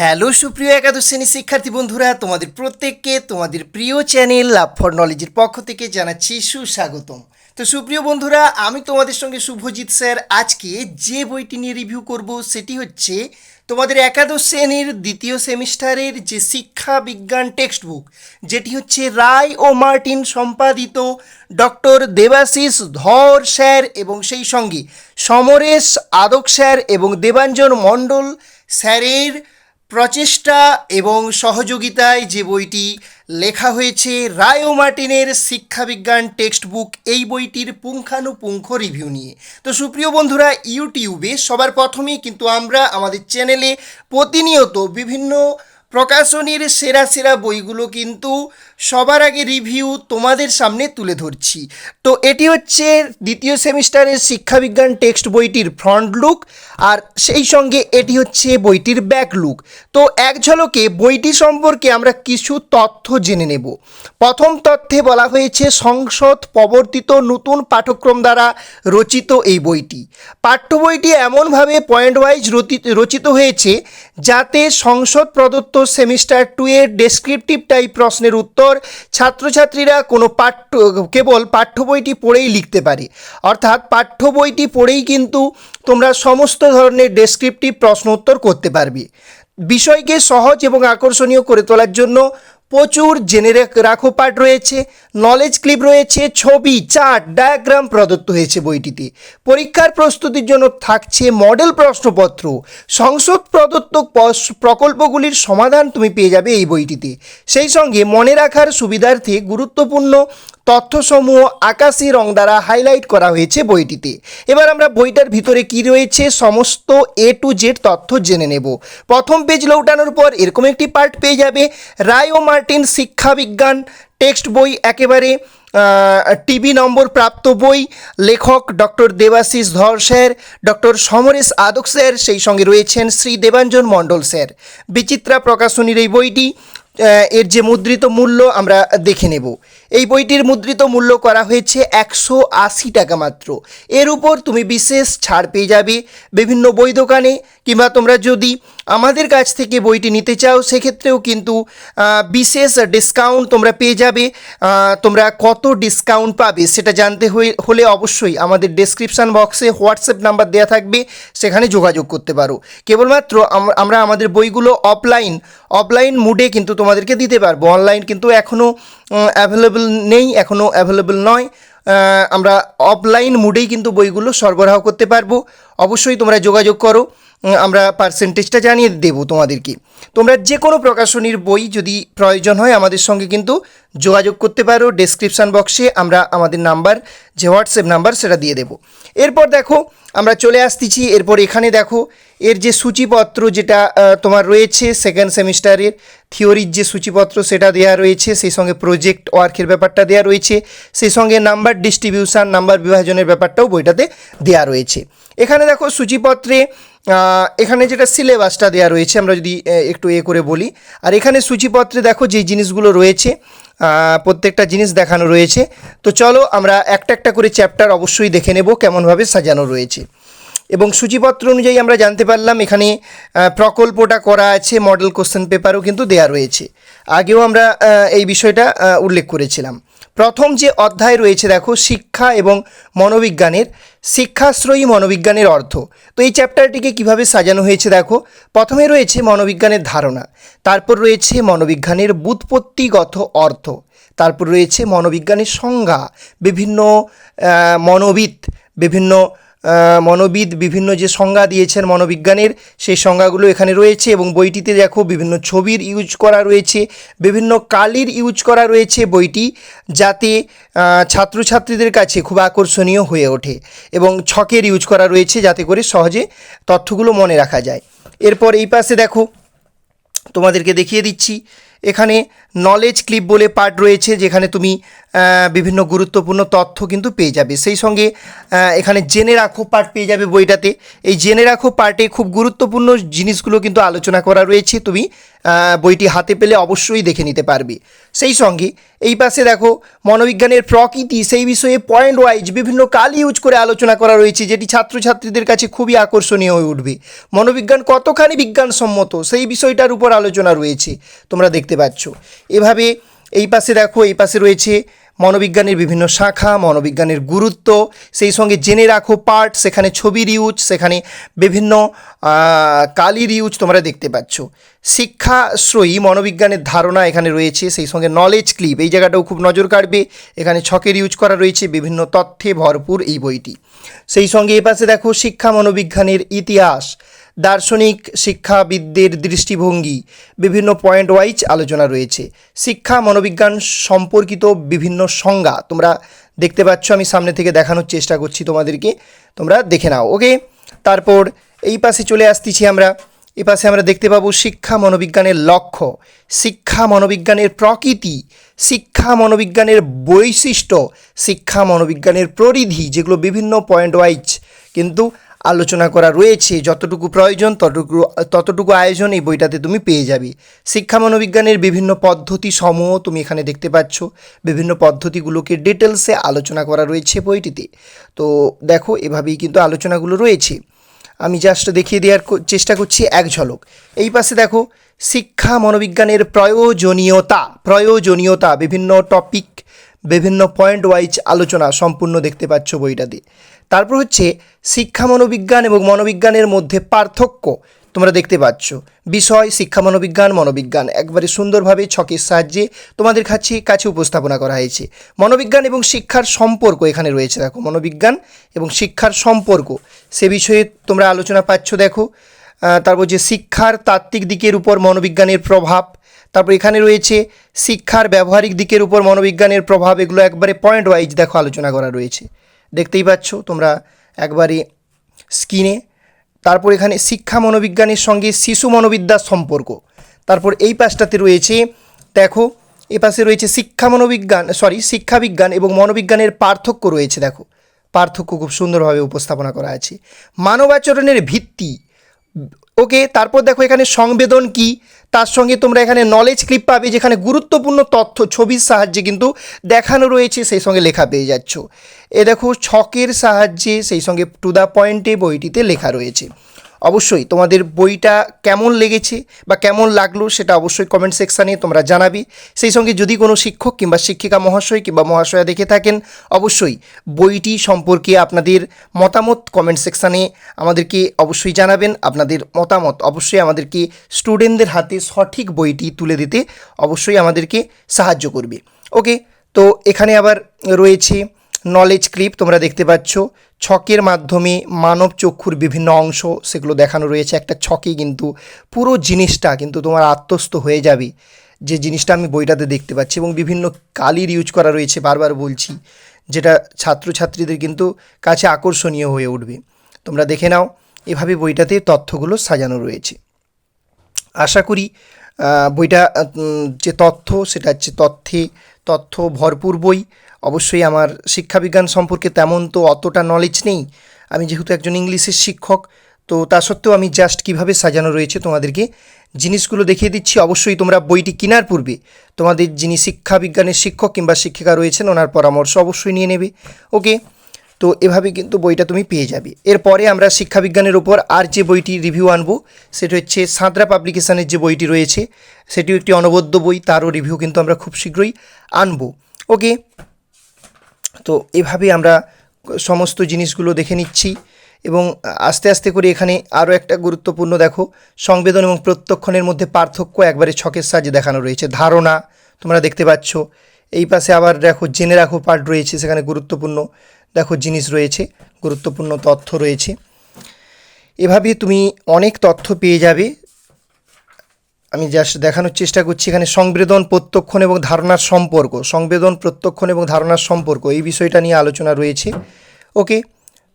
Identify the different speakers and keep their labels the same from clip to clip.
Speaker 1: Hello সুপ্রিয় একাদশ শ্রেণি শিক্ষার্থী বন্ধুরা, তোমাদের প্রত্যেককে তোমাদের প্রিয় চ্যানেল লাভ ফর নলেজের পক্ষ থেকে জানাচ্ছি সুস্বাগতম। তো সুপ্রিয় বন্ধুরা, আমি তোমাদের সঙ্গে শুভজিৎ স্যার, আজকে যে বইটি নিয়ে রিভিউ করব সেটি হচ্ছে তোমাদের একাদশ শ্রেণির দ্বিতীয় সেমিস্টারের যে শিক্ষা বিজ্ঞান টেক্সট বুক যেটি হচ্ছে রায় ও মার্টিন সম্পাদিত ডক্টর দেবাশিস ধর স্যার এবং সেই সঙ্গে সমরেশ আদক স্যার এবং দেবাঞ্জন মণ্ডল স্যারের প্রচেষ্টা এবং সহযোগিতায় যে বইটি লেখা হয়েছে, রায়ো মার্টিনের শিক্ষাবিজ্ঞান টেক্সট বুক এই বইটির পুঙ্খানুপুঙ্খ রিভিউ নিয়ে। তো সুপ্রিয় বন্ধুরা, ইউটিউবে সবার প্রথমেই কিন্তু আমরা আমাদের চ্যানেলে প্রতিনিয়ত বিভিন্ন প্রকাশনীর সেরা সেরা বইগুলো কিন্তু সবার আগে রিভিউ তোমাদের সামনে তুলে ধরছি। তো এটি হচ্ছে দ্বিতীয় সেমিস্টারের শিক্ষাবিজ্ঞান টেক্সট বইটির ফ্রন্ট লুক আর সেই সঙ্গে এটি হচ্ছে বইটির ব্যাক লুক তো এক ঝলকে বইটি সম্পর্কে আমরা কিছু তথ্য জেনে নেব। প্রথম তথ্যে বলা হয়েছে সংসদ প্রবর্তিত নতুন পাঠ্যক্রম দ্বারা রচিত এই বইটি। পাঠ্য বইটি এমনভাবে পয়েন্ট ওয়াইজ রচিত হয়েছে যাতে সংসদ প্রদত্ত সেমিস্টার টু এর ডেসক্রিপটিভ টাইপ প্রশ্নের উত্তর ছাত্রছাত্রীরা কোনো পাঠ্য, কেবল পাঠ্য বইটি পড়েই লিখতে পারে। অর্থাৎ পাঠ্য বইটি পড়েই কিন্তু তোমরা সমস্ত ধরনের ডেসক্রিপটিভ প্রশ্ন উত্তর করতে পারবে। বিষয়কে সহজ এবং আকর্ষণীয় করে তোলার জন্য প্রচুর জেনে রেখ- পার্ট রয়েছে নলেজ ক্লিপ রয়েছে, ছবি চার্ট ডায়াগ্রাম প্রদত্ত হয়েছে বইটিতে। পরীক্ষার প্রস্তুতির জন্য থাকছে মডেল প্রশ্নপত্র। সংসদ প্রদত্ত প্রকল্পগুলির সমাধান তুমি পেয়ে যাবে এই বইটিতে। সেই সঙ্গে মনে রাখার সুবিধার্থে গুরুত্বপূর্ণ তথ্যসমূহ আকাশি রং দ্বারা হাইলাইট করা হয়েছে বইটিতে। এবার আমরা বইটার ভিতরে কি রয়েছে, সমস্ত এ টু জেড তথ্য জেনে নেব। প্রথম পেজ লৌটানোর পর এরকম একটি পার্ট পেয়ে যাবে। রায় ও মার্টিন শিক্ষা বিজ্ঞান টেক্সট বই, একেবারে টিভি নম্বর প্রাপ্ত বই, লেখক doctor Debashis Dhar sir, doctor Samaresh Adak sir, সেই সঙ্গে রয়েছেন শ্রী দেবাঞ্জন মণ্ডল স্যার। বিচিত্রা প্রকাশনীর এই বইটি এর যে মুদ্রিত মূল্য আমরা দেখে নেব। এই বইটির মুদ্রিত মূল্য করা হয়েছে একশো আশি টাকা মাত্র। এর উপর তুমি বিশেষ ছাড় পেয়ে যাবে। বিভিন্ন বই দোকানে কিংবা তোমরা যদি আমাদের কাছ থেকে বইটি নিতে চাও, সেক্ষেত্রেও কিন্তু বিশেষ ডিসকাউন্ট তোমরা পেয়ে যাবে। তোমরা কত ডিসকাউন্ট পাবে সেটা জানতে হলে অবশ্যই আমাদের ডেসক্রিপশান বক্সে হোয়াটসঅ্যাপ নাম্বার দেওয়া থাকবে। সেখানে যোগাযোগ করতে পারো। কেবলমাত্র আমরা আমাদের বইগুলো অফলাইন অফলাইন মুডে কিন্তু তোমাদেরকে দিতে পারব। অনলাইন কিন্তু এখনও অ্যাভেলেবল নেই এখনও অ্যাভেলেবল নয়। আমরা অফলাইন মুডেই কিন্তু বইগুলো সরবরাহ করতে পারব। অবশ্যই তোমরা যোগাযোগ করো। আমরা পার্সেন্টেজটা জানিয়ে দেবো তোমাদেরকে। তোমরা যে কোনো প্রকাশনীর বই যদি প্রয়োজন হয় আমাদের সঙ্গে কিন্তু যোগাযোগ করতে পারো। ডেসক্রিপশান বক্সে আমরা আমাদের নাম্বার যে হোয়াটসঅ্যাপ নাম্বার সেটা দিয়ে দেবো। এরপর দেখো, আমরা চলে আসতেছি। এরপর এখানে দেখো, এর যে সূচিপত্র যেটা তোমার রয়েছে সেকেন্ড সেমিস্টারের থিওরির যে সূচিপত্র সেটা দেওয়া রয়েছে, সেই সঙ্গে প্রজেক্ট ওয়ার্কের ব্যাপারটা দেওয়া রয়েছে, সেই সঙ্গে নাম্বার ডিস্ট্রিবিউশন নাম্বার বিভাজনের ব্যাপারটাও বইটাতে দেওয়া রয়েছে। এখানে দেখো সূচিপত্রে এখানে যেটা সিলেবাসটা দেওয়া রয়েছে, আমরা যদি একটু এ করে বলি। আর এখানে সূচিপত্রে দেখো যেই জিনিসগুলো রয়েছে প্রত্যেকটা জিনিস দেখানো রয়েছে। তো চলো আমরা একটা একটা করে চ্যাপ্টার অবশ্যই দেখে নেব কেমনভাবে সাজানো রয়েছে। এবং সূচিপত্র অনুযায়ী আমরা জানতে পারলাম, এখানে প্রকল্পটা করা আছে মডেল কোশ্চেন পেপারও কিন্তু দেয়া রয়েছে। আগেও আমরা এই বিষয়টা উল্লেখ করেছিলাম। প্রথম যে অধ্যায় রয়েছে, দেখো, শিক্ষা এবং মনোবিজ্ঞানের, শিক্ষাশ্রয়ী মনোবিজ্ঞানের অর্থ। তো এই চ্যাপ্টারটিকে কীভাবে সাজানো হয়েছে, দেখো, প্রথমে রয়েছে মনোবিজ্ঞানের ধারণা, তারপর রয়েছে মনোবিজ্ঞানের বুৎপত্তিগত অর্থ, তারপর রয়েছে মনোবিজ্ঞানের সংজ্ঞা, বিভিন্ন মনোবিদ, বিভিন্ন মনোবিদ বিভিন্ন যে সংজ্ঞা দিয়েছেন মনোবিজ্ঞানের, সেই সংজ্ঞাগুলো এখানে রয়েছে এবং বইটিতে দেখো বিভিন্ন ছবির ইউজ করা রয়েছে, বিভিন্ন কালির ইউজ করা রয়েছে বইটি যাতে ছাত্রছাত্রীদের কাছে খুব আকর্ষণীয় হয়ে ওঠে এবং ছকের ইউজ করা রয়েছে যাতে করে সহজে তথ্যগুলো মনে রাখা যায়। এরপর এই পাশে দেখো, তোমাদেরকে দেখিয়ে দিচ্ছি এখানে নলেজ ক্লিপ বলে পার্ট রয়েছে, যেখানে তুমি বিভিন্ন গুরুত্বপূর্ণ তথ্য কিন্তু পেয়ে যাবে। সেই সঙ্গে এখানে জেনে রাখো পার্ট পেয়ে যাবে বইটাতে। এই জেনে রাখো পার্টে খুব গুরুত্বপূর্ণ জিনিসগুলো কিন্তু আলোচনা করা রয়েছে। তুমি বইটি হাতে পেলে অবশ্যই দেখে নিতে পারবি। সেই সঙ্গে এই পাশে দেখো, মনোবিজ্ঞানের প্রকৃতি, সেই বিষয়ে পয়েন্ট ওয়াইজ বিভিন্ন কাল ইউজ করে আলোচনা করা রয়েছে, যেটি ছাত্রছাত্রীদের কাছে খুবই আকর্ষণীয় হয়ে উঠবে। মনোবিজ্ঞান কতখানি বিজ্ঞানসম্মত, সেই বিষয়টার উপর আলোচনা রয়েছে, তোমরা দেখতে পাচ্ছ। এভাবে এই পাশে দেখো, এই পাশে রয়েছে মনোবিজ্ঞানের বিভিন্ন শাখা, মনোবিজ্ঞানের গুরুত্ব, সেই সঙ্গে জেনে রাখো পার্ট, সেখানে ছবির ইউজ সেখানে বিভিন্ন কালির ইউজ তোমরা দেখতে পাচ্ছ। শিক্ষাশ্রয়ী মনোবিজ্ঞানের ধারণা এখানে রয়েছে, সেই সঙ্গে নলেজ ক্লিপ এই জায়গাটাও খুব নজর কাড়বে। এখানে ছকের ইউজ করা রয়েছে, বিভিন্ন তথ্যে ভরপুর এই বইটি। সেই সঙ্গে এ পাশে দেখো শিক্ষা মনোবিজ্ঞানের ইতিহাস। দার্শনিক শিক্ষাবিদদের দৃষ্টিভঙ্গি, বিভিন্ন পয়েন্ট ওয়াইজ আলোচনা রয়েছে। শিক্ষা, মনোবিজ্ঞান সম্পর্কিত বিভিন্ন সংজ্ঞা তোমরা দেখতে পাচ্ছ, আমি সামনে থেকে দেখানোর চেষ্টা করছি তোমাদেরকে। তোমরা দেখে নাও ওকে তারপর এই পাশে চলে আসতেছি আমরা। এ পাশে আমরা দেখতে পাবো শিক্ষা, মনোবিজ্ঞানের লক্ষ্য। শিক্ষা, মনোবিজ্ঞানের প্রকৃতি। শিক্ষা, মনোবিজ্ঞানের বৈশিষ্ট্য। শিক্ষা, মনোবিজ্ঞানের পরিধি যেগুলো বিভিন্ন পয়েন্ট ওয়াইজ কিন্তু আলোচনা করা রয়েছে, যতটুকু প্রয়োজন ততটুকু ততটুকু আয়োজন এই বইটাতে তুমি পেয়ে যাবে। শিক্ষা মনোবিজ্ঞানের বিভিন্ন পদ্ধতি সমূহ তুমি এখানে দেখতে পাচ্ছ। বিভিন্ন পদ্ধতিগুলোকে ডিটেলসে আলোচনা করা রয়েছে বইটিতে। তো দেখো, এভাবেই কিন্তু আলোচনাগুলো রয়েছে। আমি জাস্ট দেখিয়ে দেওয়ার চেষ্টা করছি এক ঝলক। এই পাশে দেখো, শিক্ষা মনোবিজ্ঞানের প্রয়োজনীয়তা প্রয়োজনীয়তা, বিভিন্ন টপিক বিভিন্ন পয়েন্ট ওয়াইজ আলোচনা সম্পূর্ণ দেখতে পাচ্ছ বইটাতে। তারপর হচ্ছে শিক্ষা, মনোবিজ্ঞান এবং মনোবিজ্ঞানের মধ্যে পার্থক্য তোমরা দেখতে পাচ্ছ। বিষয়, শিক্ষা, মনোবিজ্ঞান মনোবিজ্ঞান। একবারে সুন্দরভাবে ছকের সাহায্যে তোমাদের কাছে কাছে উপস্থাপনা করা হয়েছে। মনোবিজ্ঞান এবং শিক্ষার সম্পর্ক এখানে রয়েছে। দেখো, মনোবিজ্ঞান এবং শিক্ষার সম্পর্ক, সে বিষয়ে তোমরা আলোচনা পাচ্ছ, দেখো। তারপর যে শিক্ষার তাত্ত্বিক দিকের উপর মনোবিজ্ঞানের প্রভাব, তারপর এখানে রয়েছে শিক্ষার ব্যবহারিক দিকের উপর মনোবিজ্ঞানের প্রভাব, এগুলো একবারে পয়েন্ট ওয়াইজ দেখো, আলোচনা করা রয়েছে। দেখতেই পাচ্ছ, তোমরা একবারে স্ক্রিনে তারপর এখানে শিক্ষা মনোবিজ্ঞানের সঙ্গে শিশু মনোবিদ্যার সম্পর্ক। তারপর এই পাশটাতে রয়েছে, দেখো, এ পাশে রয়েছে শিক্ষা মনোবিজ্ঞান সরি শিক্ষাবিজ্ঞান এবং মনোবিজ্ঞানের পার্থক্য রয়েছে, দেখো। পার্থক্য খুব সুন্দরভাবে উপস্থাপনা করা আছে। মানবাচরণের ভিত্তি। ওকে, তারপর দেখো এখানে সংবেদন কি? তার সঙ্গে তোমরা এখানে নলেজ ক্লিপ পাবে যেখানে গুরুত্বপূর্ণ তথ্য, ছবির সাহায্যে কিন্তু দেখানো রয়েছে, সেই সঙ্গে লেখা পেয়ে যাচ্ছ। এ দেখো, ছকের সাহায্যে সেই সঙ্গে টু দ্য পয়েন্টে বইটিতে লেখা রয়েছে। অবশ্যই তোমাদের বইটা কেমন লেগেছে বা কেমন লাগল সেটা অবশ্যই কমেন্ট সেকশানে তোমরা জানাবে। সেই সঙ্গে যদি কোনো শিক্ষক কিংবা শিক্ষিকা মহাশয় কিংবা মহাশয়া দেখে থাকেন, অবশ্যই বইটি সম্পর্কে আপনাদের মতামত কমেন্ট সেকশানে আমাদেরকে অবশ্যই জানাবেন। আপনাদের মতামত অবশ্যই আমাদেরকে স্টুডেন্টদের হাতে সঠিক বইটি তুলে দিতে অবশ্যই আমাদেরকে সাহায্য করবে। ওকে তো এখানে আবার রয়েছে নলেজ ক্লিপ তোমরা দেখতে পাচ্ছ। ছকের মাধ্যমে মানব চক্ষুর বিভিন্ন অংশ, সেগুলো দেখানো রয়েছে। একটা ছকে কিন্তু পুরো জিনিসটা কিন্তু তোমার আত্মস্থ হয়ে যাবে। যে জিনিসটা আমি বইটাতে দেখতে পাচ্ছি এবং বিভিন্ন কালির ইউজ করা রয়েছে, বারবার বলছি। যেটা ছাত্রছাত্রীদের কিন্তু কাছে আকর্ষণীয় হয়ে উঠবে। তোমরা দেখে নাও, এভাবে বইটাতে তথ্যগুলো সাজানো রয়েছে। আশা করি বইটা যে তথ্য, সেটা হচ্ছে তথ্যে, তথ্য ভরপুর বই। অবশ্যই আমার শিক্ষাবিজ্ঞান সম্পর্কে তেমন তো অতটা নলেজ নেই। আমি যেহেতু একজন ইংলিশের শিক্ষক, তো তা সত্ত্বেও আমি জাস্ট কীভাবে সাজানো রয়েছে তোমাদেরকে জিনিসগুলো দেখিয়ে দিচ্ছি। অবশ্যই তোমরা বইটি কেনার পূর্বে তোমাদের যিনি শিক্ষাবিজ্ঞানের শিক্ষক কিংবা শিক্ষিকা রয়েছেন, ওনার পরামর্শ অবশ্যই নিয়ে নেবে। ওকে তো এভাবে কিন্তু বইটা তুমি পেয়ে যাবে। এরপরে আমরা শিক্ষাবিজ্ঞানের উপর আর যে বইটি রিভিউ আনব, সেটা হচ্ছে সাঁতরা পাবলিকেশানের যে বইটি রয়েছে, সেটিও একটি অনবদ্য বই, তারও রিভিউ কিন্তু আমরা খুব শীঘ্রই আনব। ওকে তো এভাবে আমরা সমস্ত জিনিসগুলো দেখে নিচ্ছি এবং আস্তে আস্তে করে এখানে আরও একটা গুরুত্বপূর্ণ দেখো, সংবেদন এবং প্রত্যক্ষণের মধ্যে পার্থক্য একবারে ছকের সাহায্যে দেখানো রয়েছে। ধারণা, তোমরা দেখতে পাচ্ছ। এই পাশে আবার দেখো, জেনে রাখো পার্ট রয়েছে, সেখানে গুরুত্বপূর্ণ দেখো জিনিস রয়েছে, গুরুত্বপূর্ণ তথ্য রয়েছে। এভাবে তুমি অনেক তথ্য পেয়ে যাবে আমি জাস্ট দেখানোর চেষ্টা করছি এখানে সংবেদন, প্রত্যক্ষণ এবং ধারণার সম্পর্ক। সংবেদন, প্রত্যক্ষণ এবং ধারণার সম্পর্ক, এই বিষয়টা নিয়ে আলোচনা রয়েছে। ওকে?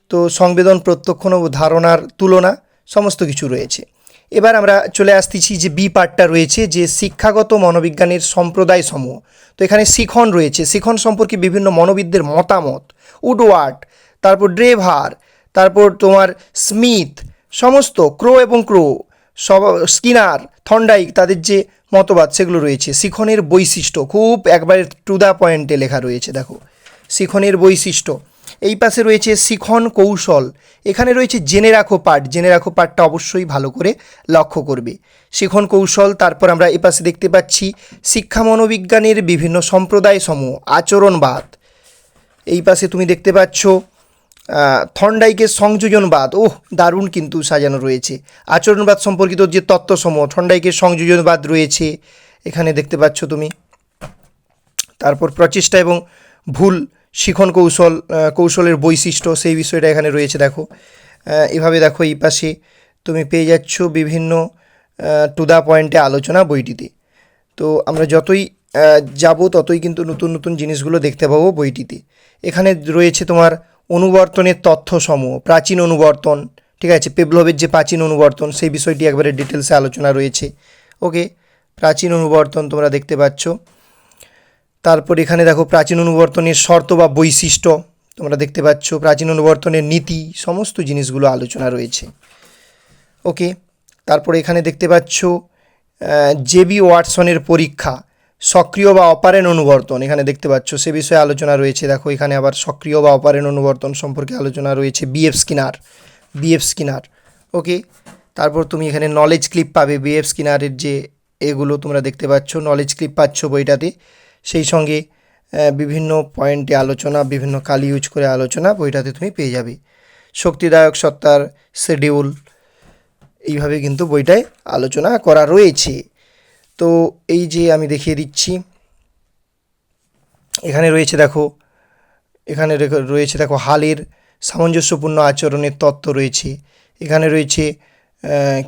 Speaker 1: তো সংবেদন, প্রত্যক্ষণ ও ধারণার তুলনা সমস্ত কিছু রয়েছে। এবার আমরা চলে আসতেছি যে বি পার্টটা রয়েছে যে শিক্ষাগত মনোবিজ্ঞানের সম্প্রদায় সমূহ তো এখানে শিখন রয়েছে। শিখন সম্পর্কে বিভিন্ন মনোবিদদের মতামত। উডওয়ার্ড, তারপর ড্রেভার, তারপর তোমার স্মিথ, সমস্ত ক্রো এবং ক্রো। সব, স্কিনার থন্ডাইক তাদের যে মতবাদ সেগুলো রয়েছে। শিখনের বৈশিষ্ট্য, খুব একবারে টু দ্য পয়েন্টে লেখা রয়েছে, দেখো। শিখনের বৈশিষ্ট্য। এই পাশে রয়েছে শিখন কৌশল। এখানে রয়েছে জেনে রাখো পাঠ। জেনে রাখো পাঠটা অবশ্যই ভালো করে লক্ষ্য করবে। শিখন কৌশল, তারপর আমরা এ পাশে দেখতে পাচ্ছি শিক্ষা মনোবিজ্ঞানের বিভিন্ন সম্প্রদায় সমূহ আচরণবাদ। এই পাশে তুমি দেখতে পাচ্ছ থন্ডাইকের সংযোজনবাদ। ওহ দারুণ কিন্তু সাজানো রয়েছে। আচরণবাদ সম্পর্কিত যে তত্ত্বসমূহ থন্ডাইকের সংযোজনবাদ রয়েছে, এখানে দেখতে পাচ্ছ তুমি। তারপর প্রচেষ্টা এবং ভুল শিখন কৌশল কৌশলের বৈশিষ্ট্য, সেই বিষয়টা এখানে রয়েছে, দেখো। এভাবে দেখো এই পাশে তুমি পেয়ে যাচ্ছ বিভিন্ন টু দ্য পয়েন্টে আলোচনা বইটিতে। তো আমরা যতই যাব ততই কিন্তু নতুন নতুন জিনিসগুলো দেখতে পাবো বইটিতে। এখানে রয়েছে তোমার অনুবর্তনের তথ্যসমূহ, প্রাচীন অনুবর্তন, ঠিক আছে পেবলবের যে প্রাচীন অনুবর্তন, সেই বিষয়টি একবারে ডিটেলসে আলোচনা রয়েছে। ওকে, প্রাচীন অনুবর্তন তোমরা দেখতে পাচ্ছ। তারপর এখানে দেখো প্রাচীন অনুবর্তনের শর্ত বা বৈশিষ্ট্য তোমরা দেখতে পাচ্ছ। প্রাচীন অনুবর্তনের নীতি, সমস্ত জিনিসগুলো আলোচনা রয়েছে। ওকে, তারপর এখানে দেখতে পাচ্ছ জেবি ওয়াটসনের পরীক্ষা। সক্রিয় বা অপারেন অনুবর্তন। এখানে দেখতে পাচ্ছ, সে বিষয়ে আলোচনা রয়েছে। দেখো, এখানে আবার সক্রিয় বা অপারেন অনুবর্তন সম্পর্কে আলোচনা রয়েছে। BF Skinner BF Skinner okay তারপর তুমি এখানে নলেজ ক্লিপ পাবে। বিএফ স্কিনারের যে এগুলো তোমরা দেখতে পাচ্ছ নলেজ ক্লিপ পাচ্ছ বইটাতে। সেই সঙ্গে বিভিন্ন পয়েন্টে আলোচনা, বিভিন্ন কালি ইউজ করে আলোচনা বইটাতে তুমি পেয়ে যাবে। শক্তিদায়ক সত্তার শিডিউল এইভাবে কিন্তু বইটায় আলোচনা করা রয়েছে। তো এই যে আমি দেখিয়ে দিচ্ছি, এখানে রয়েছে দেখো, এখানে রয়েছে দেখো হালের সামঞ্জস্যপূর্ণ আচরণের তত্ত্ব রয়েছে। এখানে রয়েছে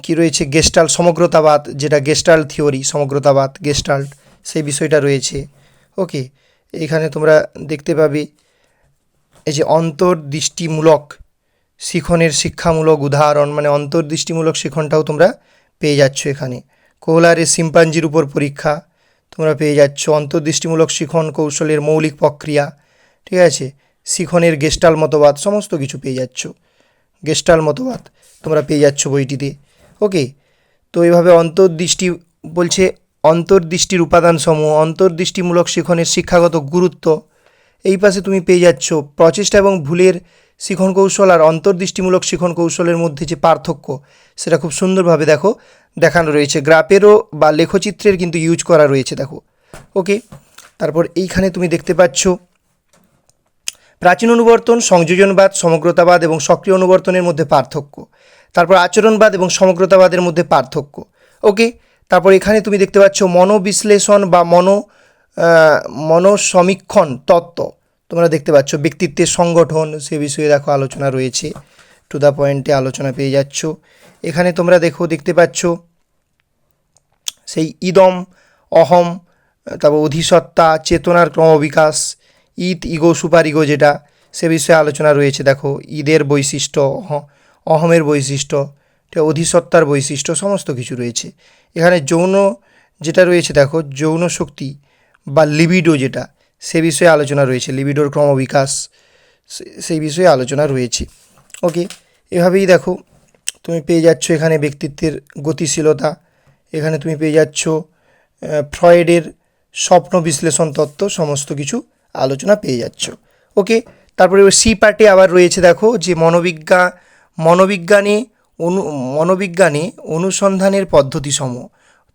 Speaker 1: কি রয়েছে? গেস্টাল সমগ্রতাবাদ, যেটা গেস্টাল থিওরি সমগ্রতাবাদ গেস্টাল্ট সেই বিষয়টা রয়েছে। ওকে এখানে তোমরা দেখতে পাবে, এই যে অন্তর্দৃষ্টিমূলক শিখনের শিক্ষামূলক উদাহরণ মানে অন্তর্দৃষ্টিমূলক শিখনটাও তোমরা পেয়ে যাচ্ছ এখানে। কোহলারের সিম্পাঞ্জির উপর পরীক্ষা। তোমরা পেয়ে যাচ্ছ অন্তর্দৃষ্টিমূলক শিখন, কৌশলের মৌলিক প্রক্রিয়া, ঠিক আছে? শিখনের গেস্টাল মতবাদ, সমস্ত কিছু পেয়ে যাচ্ছ। গেস্টাল মতবাদ তোমরা পেয়ে যাচ্ছ বইটিতে। ওকে? তো এভাবে অন্তর্দৃষ্টি বলছে, অন্তর্দৃষ্টির উপাদানসমূহ, অন্তর্দৃষ্টিমূলক শিখনের শিক্ষাগত গুরুত্ব। এই পাশে তুমি পেয়ে যাচ্ছ প্রচেষ্টা এবং ভুলের শিখন কৌশল আর অন্তর্দৃষ্টিমূলক শিখন কৌশলের মধ্যে যে পার্থক্য, সেটা খুব সুন্দরভাবে দেখো। দেখানো রয়েছে। গ্রাফেরও বা লেখচিত্রের কিন্তু ইউজ করা রয়েছে, দেখো। ওকে তারপর এইখানে তুমি দেখতে পাচ্ছ, প্রাচীন অনুবর্তন, সংযোজনবাদ, সমগ্রতাবাদ এবং সক্রিয় অনুবর্তনের মধ্যে পার্থক্য। তারপর আচরণবাদ এবং সমগ্রতাবাদের মধ্যে পার্থক্য। ওকে তারপর এখানে তুমি দেখতে পাচ্ছ মনোবিশ্লেষণ বা মনো মনোসমীক্ষণ, তত্ত্ব। তোমরা দেখতে পাচ্ছ ব্যক্তিত্বের সংগঠন, সে বিষয়ে দেখো আলোচনা রয়েছে। টু দ্য পয়েন্টে আলোচনা পেয়ে যাচ্ছ। এখানে তোমরা দেখো, দেখতে পাচ্ছ সেই ইদম, অহম, তারপর অধিসত্তা চেতনার ক্রমবিকাশ ঈদ ইগো, সুপার ইগো যেটা, সে বিষয়ে আলোচনা রয়েছে। দেখো ঈদের বৈশিষ্ট্য, অহ- অহমের বৈশিষ্ট্য অধিসত্তার বৈশিষ্ট্য, সমস্ত কিছু রয়েছে। এখানে যৌন যেটা রয়েছে, দেখো, যৌন শক্তি বা লিবিডো যেটা, সে বিষয়ে আলোচনা রয়েছে, লিবিডোর ক্রমবিকাশ সেই বিষয়ে আলোচনা রয়েছে। ওকে, এভাবেই দেখো তুমি পেয়ে যাচ্ছ এখানে ব্যক্তিত্বের গতিশীলতা। এখানে তুমি পেয়ে যাচ্ছ ফ্রয়েডের স্বপ্ন বিশ্লেষণ তত্ত্ব, সমস্ত কিছু আলোচনা পেয়ে যাচ্ছ। ওকে, তারপরে সি পার্টে আবার রয়েছে দেখো যে মনোবিজ্ঞা, মনোবিজ্ঞানে অনু, মনোবিজ্ঞানে অনুসন্ধানের পদ্ধতিসমূহ।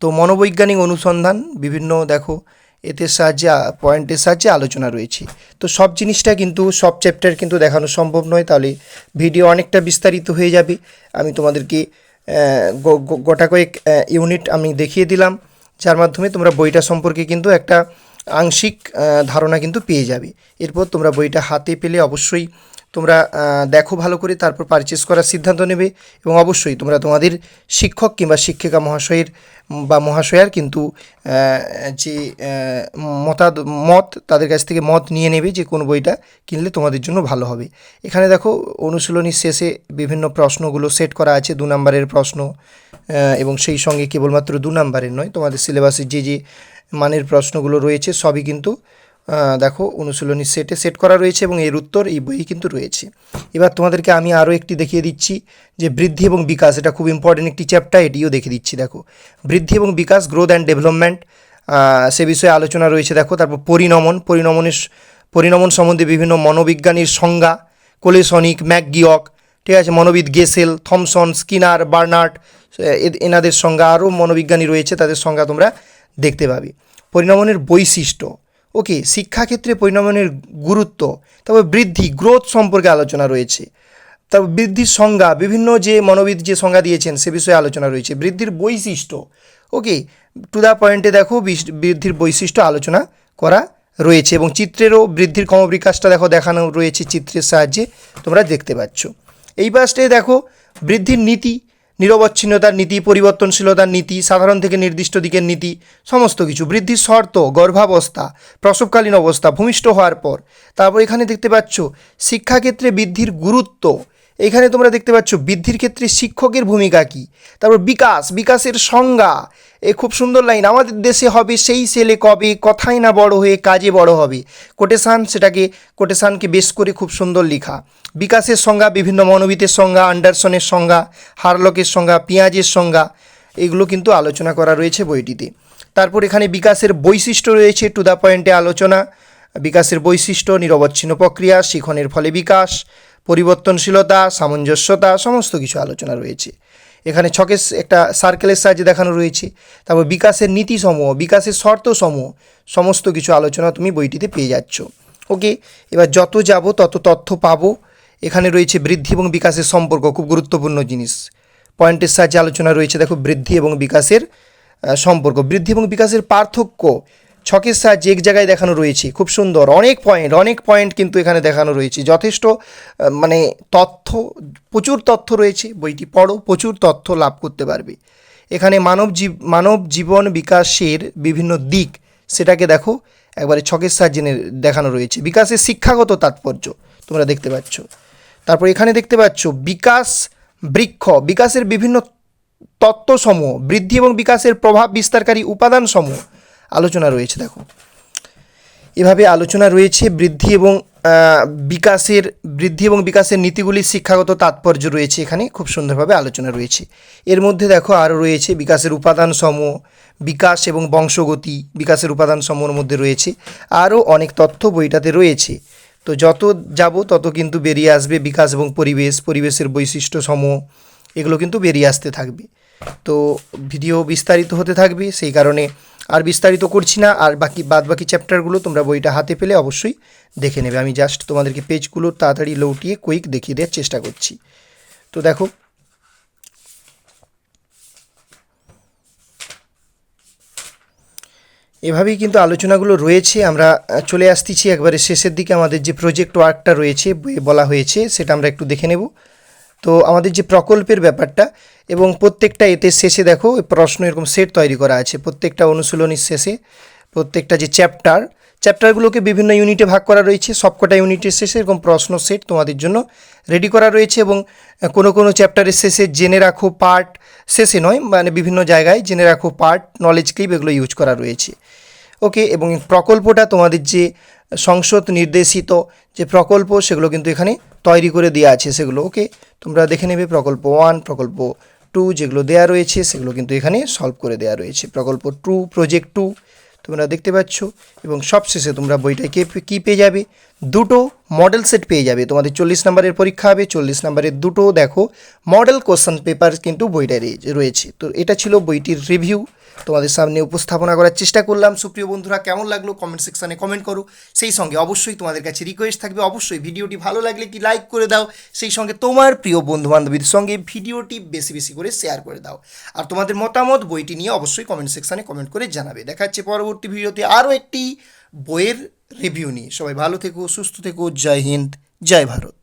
Speaker 1: তো মনোবৈজ্ঞানিক অনুসন্ধান বিভিন্ন দেখো এতে সাহায্যে পয়েন্টের সাহায্যে আলোচনা রয়েছে। তো সব জিনিসটা কিন্তু, সব চ্যাপ্টার কিন্তু দেখানো সম্ভব নয়, তাহলে ভিডিও অনেকটা বিস্তারিত হয়ে যাবে। আমি তোমাদেরকে গোটা কয়েক ইউনিট আমি দেখিয়ে দিলাম, যার মাধ্যমে তোমরা বইটা সম্পর্কে কিন্তু একটা আংশিক ধারণা কিন্তু পেয়ে যাবে। এরপর তোমরা বইটা হাতে পেলে অবশ্যই তোমরা দেখো ভালো করে, তারপর পারচেস করার সিদ্ধান্ত নেবে এবং অবশ্যই তোমরা তোমাদের শিক্ষক কিংবা শিক্ষিকা মহাশয়ের বা মহাশয়ার কিন্তু যে মতাদ, মত তাদের কাছ থেকে মত নিয়ে নেবে যে কোন বইটা কিনলে তোমাদের জন্য ভালো হবে। এখানে দেখো, অনুশীলনীর শেষে বিভিন্ন প্রশ্নগুলো সেট করা আছে, দু নম্বরের প্রশ্ন এবং সেই সঙ্গে কেবলমাত্র দু নম্বরের নয়, তোমাদের সিলেবাসে যে যে মানের প্রশ্নগুলো রয়েছে সবই কিন্তু দেখো অনুশীলনী সেটে সেট করা রয়েছে এবং এর উত্তর এই বই কিন্তু রয়েছে। এবার তোমাদেরকে আমি আরও একটি দেখিয়ে দিচ্ছি যে বৃদ্ধি এবং বিকাশ, এটা খুব ইম্পর্টেন্ট একটি চ্যাপ্টার এটিও দেখিয়ে দিচ্ছি, দেখো। বৃদ্ধি এবং বিকাশ গ্রোথ অ্যান্ড ডেভেলপমেন্ট সে বিষয়ে আলোচনা রয়েছে, দেখো। তারপর পরিণমন, পরিণমনের পরিণমন সম্বন্ধে বিভিন্ন মনোবিজ্ঞানীর সংজ্ঞা, কোলেসনিক, ম্যাকগিয়ক, ঠিক আছে, মনোবিদ গেসেল, থমসন, স্কিনার বার্নার্ট এনাদের সংজ্ঞা, আরও মনোবিজ্ঞানী রয়েছে, তাদের সংজ্ঞা তোমরা দেখতে পাবে। পরিণমনের বৈশিষ্ট্য ওকে, শিক্ষাক্ষেত্রে পরিণমনের গুরুত্ব, তারপর বৃদ্ধি গ্রোথ সম্পর্কে আলোচনা রয়েছে। তারপর বৃদ্ধির সংজ্ঞা, বিভিন্ন যে মনোবিদ যে সংজ্ঞা দিয়েছেন সে বিষয়ে আলোচনা রয়েছে। বৃদ্ধির বৈশিষ্ট্য, ওকে টু দ্য পয়েন্টে দেখো বৃদ্ধির বৈশিষ্ট্য আলোচনা করা রয়েছে এবং চিত্রেরও বৃদ্ধির ক্রমবিকাশটা দেখো, দেখানো রয়েছে চিত্রের সাহায্যে তোমরা দেখতে পাচ্ছ। এই পাশটায় দেখো, বৃদ্ধির নীতি নিরবচ্ছিন্নতার নীতি, পরিবর্তনশীলতার নীতি, সাধারণ থেকে নির্দিষ্ট দিকের নীতি, সমস্ত কিছু। বৃদ্ধির শর্ত, গর্ভাবস্থা, প্রসবকালীন অবস্থা ভূমিষ্ঠ হওয়ার পর। তারপর এখানে দেখতে পাচ্ছ, শিক্ষাক্ষেত্রে বৃদ্ধির গুরুত্ব। এখানে তোমরা দেখতে পাচ্ছ বৃদ্ধির ক্ষেত্রে শিক্ষকের ভূমিকা কী? তারপর বিকাশ, বিকাশের সংজ্ঞা। এ খুব সুন্দর লাইন, আমাদের দেশে হবে সেই ছেলে কবে? কথাই না বড় হয়ে কাজে বড় হবে। কোটেশান, সেটাকে, কোটেশানকে বেশ করে খুব সুন্দর লেখা। বিকাশের সংজ্ঞা, বিভিন্ন মনোবিতের সংজ্ঞা, আন্ডারসনের সংজ্ঞা, হারলকের সংজ্ঞা, পেঁয়াজের সংজ্ঞা, এগুলো কিন্তু আলোচনা করা রয়েছে বইটিতে। তারপর এখানে বিকাশের বৈশিষ্ট্য রয়েছে, টু দ্য পয়েন্টে আলোচনা। বিকাশের বৈশিষ্ট্য, নিরবচ্ছিন্ন প্রক্রিয়া, শিখনের ফলে বিকাশ। পরিবর্তনশীলতা, সামঞ্জস্যতা, সমস্ত কিছু আলোচনা রয়েছে। এখানে ছকের একটা সার্কেলের সাহায্যে দেখানো রয়েছে। তারপর বিকাশের নীতিসমূহ, বিকাশের শর্তসমূহ, সমস্ত কিছু আলোচনা তুমি বইটিতে পেয়ে যাচ্ছ। ওকে? এবার যত যাব, তত তথ্য পাবো। এখানে রয়েছে বৃদ্ধি এবং বিকাশের সম্পর্ক, খুব গুরুত্বপূর্ণ জিনিস। পয়েন্টের সাহায্যে আলোচনা রয়েছে, দেখো, বৃদ্ধি এবং বিকাশের সম্পর্ক। বৃদ্ধি এবং বিকাশের পার্থক্য ছকের সাহায্যে এক জায়গায় দেখানো রয়েছে। খুব সুন্দর। অনেক পয়েন্ট অনেক পয়েন্ট কিন্তু এখানে দেখানো রয়েছে। যথেষ্ট মানে তথ্য, প্রচুর তথ্য রয়েছে। বইটি পড়ো, প্রচুর তথ্য লাভ করতে পারবে। এখানে মানব জীব, মানব জীবন বিকাশের বিভিন্ন দিক সেটাকে দেখো। একবারে ছকের সাহায্যে দেখানো রয়েছে। বিকাশের শিক্ষাগত তাৎপর্য তোমরা দেখতে পাচ্ছ। তারপর এখানে দেখতে পাচ্ছ, বিকাশ বৃক্ষ, বিকাশের বিভিন্ন তত্ত্বসমূহ, বৃদ্ধি এবং বিকাশের প্রভাব বিস্তারকারী উপাদানসমূহ। আলোচনা রয়েছে, দেখো। এভাবে আলোচনা রয়েছে, বৃদ্ধি এবং বিকাশের, বৃদ্ধি এবং বিকাশের নীতিগুলির শিক্ষাগত তাৎপর্য রয়েছে এখানে, খুব সুন্দরভাবে আলোচনা রয়েছে। এর মধ্যে দেখো আরও রয়েছে, বিকাশের উপাদান সমূহ বিকাশ এবং বংশগতি বিকাশের উপাদান সমূহের মধ্যে রয়েছে। আরও অনেক তথ্য বইটাতে রয়েছে। তো যত যাব, তত কিন্তু বেরিয়ে আসবে বিকাশ এবং পরিবেশ, পরিবেশের বৈশিষ্ট্য সমূহ এগুলো কিন্তু বেরিয়ে আসতে থাকবে। তো ভিডিও বিস্তারিত হতে থাকবে, সেই কারণে আর বিস্তারিত করছি না। আর বাকি বাদ বাকি চ্যাপ্টারগুলো তোমরা বইটা হাতে পেলে অবশ্যই দেখে নেবে। আমি জাস্ট তোমাদেরকে পেজগুলো তাড়াতাড়ি লৌটিয়ে কুইক দেখিয়ে দেওয়ার চেষ্টা করছি। তো দেখো। এভাবেই কিন্তু আলোচনাগুলো রয়েছে। আমরা চলে আসতেছি একবারে শেষের দিকে। আমাদের যে প্রজেক্ট ওয়ার্কটা রয়েছে বলা হয়েছে, সেটা আমরা একটু দেখে নেব। তো আমাদের যে প্রকল্পের ব্যাপারটা এবং প্রত্যেকটা এতে শেষে দেখো প্রশ্ন এরকম সেট তৈরি করা আছে। প্রত্যেকটা অনুশীলনীর শেষে প্রত্যেকটা যে চ্যাপ্টার, চ্যাপ্টারগুলোকে বিভিন্ন ইউনিটে ভাগ করা রয়েছে, সবকটা ইউনিটের শেষে এরকম প্রশ্ন সেট তোমাদের জন্য রেডি করা রয়েছে এবং কোনো কোনো চ্যাপ্টারের শেষে জেনে রাখো পার্ট, শেষে নয় মানে বিভিন্ন জায়গায় জেনে রাখো পার্ট নলেজ ক্লিপ এগুলো ইউজ করা রয়েছে। ওকে, এবং প্রকল্পটা তোমাদের যে সংসদ নির্দেশিত যে প্রকল্প সেগুলো কিন্তু এখানে তৈরি করে দেওয়া আছে সেগুলো। ওকে, তোমরা দেখে নেবে প্রকল্প ওয়ান প্রকল্প টু যেগুলো দেওয়া রয়েছে, সেগুলো কিন্তু এখানে সলভ করে দেওয়া রয়েছে। প্রকল্প টু প্রজেক্ট টু তোমরা দেখতে পাচ্ছ। এবং সবশেষে তোমরা বইটায় কে, কী পেয়ে যাবে? দুটো মডেল সেট পেয়ে যাবে। তোমাদের চল্লিশ নম্বরের পরীক্ষা হবে, চল্লিশ নম্বরের দুটো, দেখো মডেল কোশ্চেন পেপার কিন্তু বইটায় রয়েছে। তো এটা ছিল বইটির রিভিউ তোমাদের সামনে উপস্থাপনা করার চেষ্টা করলাম। সুপ্রিয় বন্ধুরা, কেমন লাগল? কমেন্ট সেকশানে কমেন্ট করো। সেই সঙ্গে অবশ্যই তোমাদের কাছে রিকোয়েস্ট থাকবে। অবশ্যই ভিডিওটি ভালো লাগলে কি লাইক করে দাও। সেই সঙ্গে তোমার প্রিয় বন্ধু বান্ধবীর সঙ্গে ভিডিওটি বেশি বেশি করে শেয়ার করে দাও। আর তোমাদের মতামত বইটি নিয়ে অবশ্যই কমেন্ট সেকশানে কমেন্ট করে জানাবে। দেখা যাচ্ছে পরবর্তী ভিডিওতে আরও একটি বইয়ের রিভিউ নিয়ে। সবাই ভালো থেকো, সুস্থ থেকো। জয় হিন্দ, জয় ভারত।